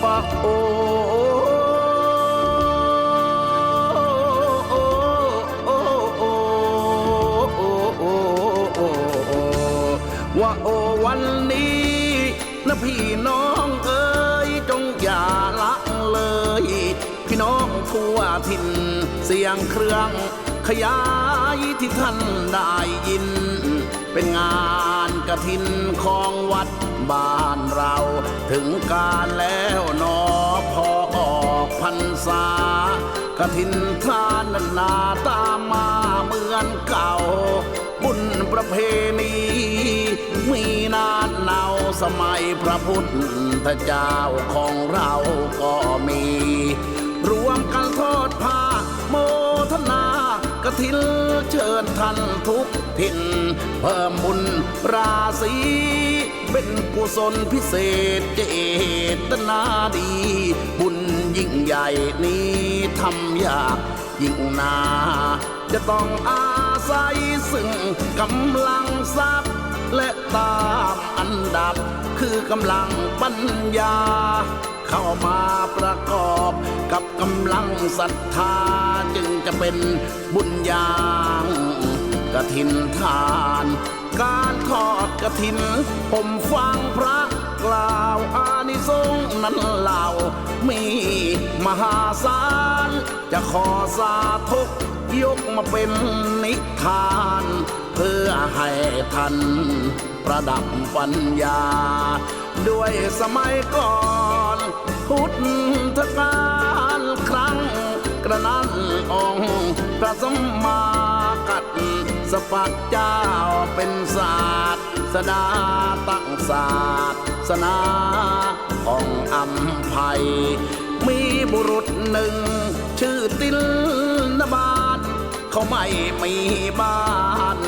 โอ้โอว่าโอวันนี้นะพี่น้องเอ๋ยจงอย่าละเลย พี่น้องทั่วถิ่นเสียงเครื่องขยายที่ท่านได้ยิน เป็นงานกระถินของวัด บ้านเรา ถึงการแล้วนอพอออกพรรษากระถินทานนานาตามมาเหมือนเก่า บุญประเพณีมีนานเนาสมัยพระพุทธเจ้าของเราก็มี รวมกันทอดผ้าโมทนากระถิน ท่านทุกถิ่นเพิ่มบุญราศีเป็นกุศลพิเศษเจตนาดี บุญยิ่งใหญ่นี้ทำยากยิ่งนา จะต้องอาศัยซึ่งกำลังทรัพย์ และตามอันดับคือกำลังปัญญา เข้ามาประกอบกับกำลังศรัทธาจึงจะเป็นบุญญาง ระถินทาน การทอดกระถิน ผมฟังพระกล่าวอานิสงส์นั้นเล่า มีมหาศาล จะขอสาธุยกมาเป็นนิทาน เพื่อให้ท่านประดับปัญญา ด้วยสมัยก่อน พุทธกาลครั้ง กระนั้นองค์พระสมมากัดสปัดเจ้าเป็นศาสตร์สดาตั้งศาสตร์สนาของอัมภัย มีบุรุษหนึ่ง ชื่อติลนบาทเขาไม่มีบ้าน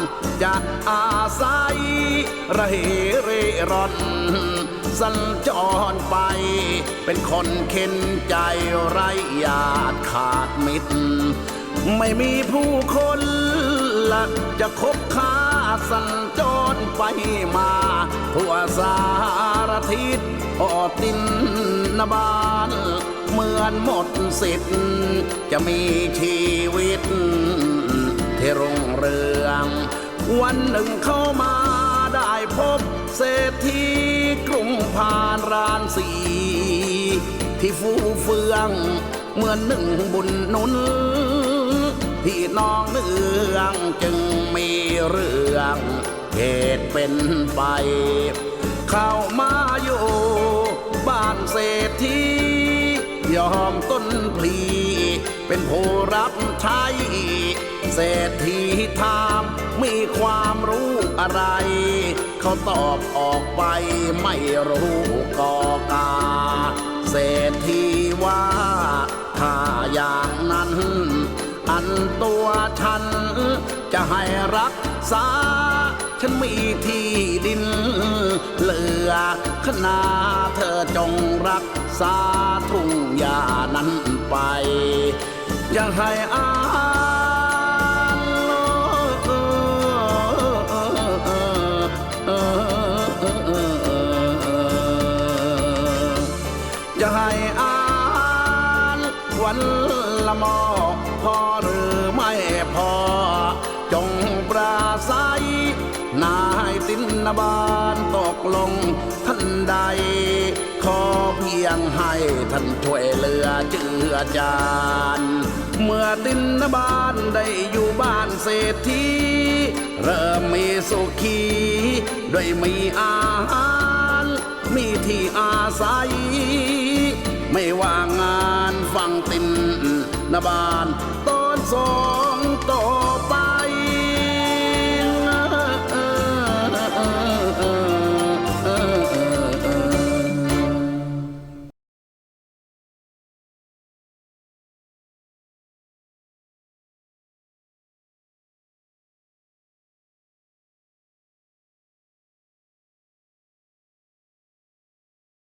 จะอาศัยระเหเร่ร่อน สัญจรไป เป็นคนเข็นใจไร้ญาติขาดมิตร ไม่มีผู้คนละจะคบค้าสัญจรไปมาทั่วสารทิศออตินนบานเหมือนหมดสิทธิ์จะมีชีวิตที่รุ่งเรือง วันหนึ่งเข้ามา ได้พบเศรษฐีกรุงพานรานสี ที่ฟูเฟืองเหมือนหนึ่งบุญนุนพี่น้องเนืองจึงมีเรื่องเหตุเป็นไป เข้ามาอยู่ บ้านเศรษฐียอมต้นพลี เป็นผู้รับใช้เศรษฐีถามมีความรู้อะไร เขาตอบออกไปไม่รู้กอกา เศรษฐีว่าถ้าอย่างนั้น อันตัวฉันจะให้รักษา ฉันมีที่ดิน เหลือขนาเธอจงรักษาทุ่งหญ้านั้นไป อย่าให้อานจะให้อานวันละหมอพอหรือไม่พอ จงปราศัยนายตินนบานตกลงท่านใด ขอเพียงให้ท่านช่วยเหลือเจือจาน เมื่อตินนบานได้อยู่บ้านเศรษฐีเริ่มมีสุขีด้วยมีอาหาร มีที่อาศัย ไม่ว่างานฟังตินนบานตอนสองตอ